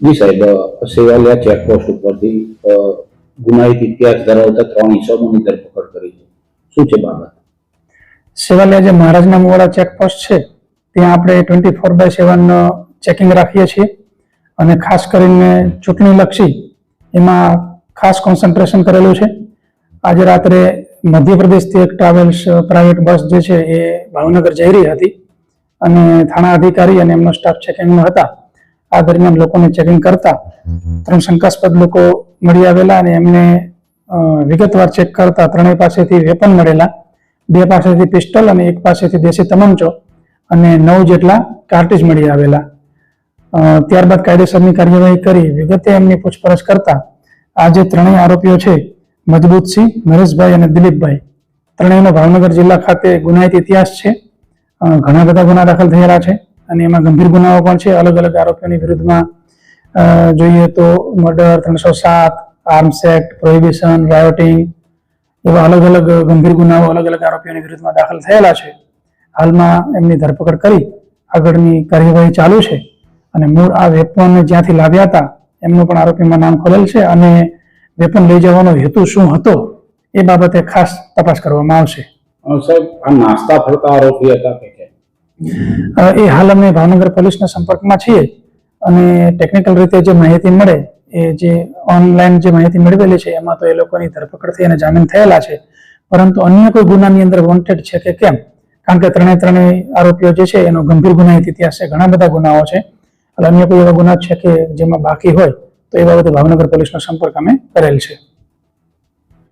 જી સાહેબ સેવાલિયા ચેકપોસ્ટ ઉપરથી ગુનાહિત ઇતિહાસ ધરાવતા ત્રણ ઈસમોની ધરપકડ કરી છે. શું છે બાબત? સેવાલિયા જે મહારાજના મુવાડા ચેકપોસ્ટ છે, ત્યાં આપણે twenty four by seven checking રાખીએ છીએ. અને ખાસ કરીને ચૂંટણી લક્ષી એમાં ખાસ કોન્સન્ટ્રેશન કરેલું છે. આજે રાત્રે મધ્યપ્રદેશથી એક ટ્રાવેલ્સ પ્રાઇવેટ બસ જે છે એ ભાવનગર જઈ રહી હતી. અને થાણા અધિકારી અને એમનો સ્ટાફ ચેકિંગમાં હતા. આ દરમિયાન લોકોને ચેકિંગ કરતા ત્રણ શંકાસ્પદ લોકો મળી આવેલા અને એમને વિગતવાર ચેક કરતા ત્રણેય પાસેથી વેપન મળેલા. બે પાસેથી પિસ્ટલ અને એક પાસેથી દેશી તમંચો અને નવ જેટલા કાર્ટેજ મળી આવેલા. ત્યારબાદ કાયદેસરની કાર્યવાહી કરી, વિગતે એમની પૂછપરછ કરતા. આ જે ત્રણેય આરોપીઓ છે, મજબૂતસિંહ, નરેશભાઈ અને દિલીપભાઈ. ત્રણેયનો ભાવનગર જિલ્લા ખાતે ગુનાહિત ઇતિહાસ છે. ઘણા બધા ગુના દાખલ થયેલા છે. અને એમાં ગંભીર ગુનાઓ પણ છે. અલગ અલગ આરોપીઓની વિરુદ્ધમાં જોઈએ તો મર્ડર ત્રણસો સાત આર્મ્સ એક્ટ પ્રોહિબિશન રાયોટિંગ એવા અલગ અલગ ગંભીર ગુનાઓ, અલગ અલગ આરોપીઓની વિરુદ્ધમાં દાખલ થયેલા છે. હાલમાં એમની ધરપકડ કરી આગળની કાર્યવાહી ચાલુ છે અને મૂળ આ વેપનને જ્યાંથી લાવ્યા હતા, એમનું પણ આરોપીમાં નામ ખોલેલ છે અને વેપન લઈ જવાનો હેતુ શું હતો એ બાબતે ખાસ તપાસ કરવામાં આવશે. સાહેબ, આ નાસ્તા ફરતા આરોપી હતા એ હાલ અમે ભાવનગર પોલીસના સંપર્કમાં છીએ અને ટેકનિકલ રીતે જે માહિતી મળે, એ જે ઓનલાઈન જે માહિતી મેળવેલી છે, એમાં તો એ લોકોની ધરપકડ થઈ અને જામીન થયેલા છે. પરંતુ અન્ય કોઈ ગુનાની અંદર વોન્ટેડ છે કે કેમ? કારણ કે ત્રણે ત્રણેય આરોપીઓ જે છે, એનો ગંભીર ગુના ઇતિહાસ છે ઘણા બધા ગુનાઓ છે. એટલે અન્ય કોઈ એવા ગુના છે કે જેમાં બાકી હોય, તો એ બાબતે ભાવનગર પોલીસનો સંપર્ક અમે કરેલ છે.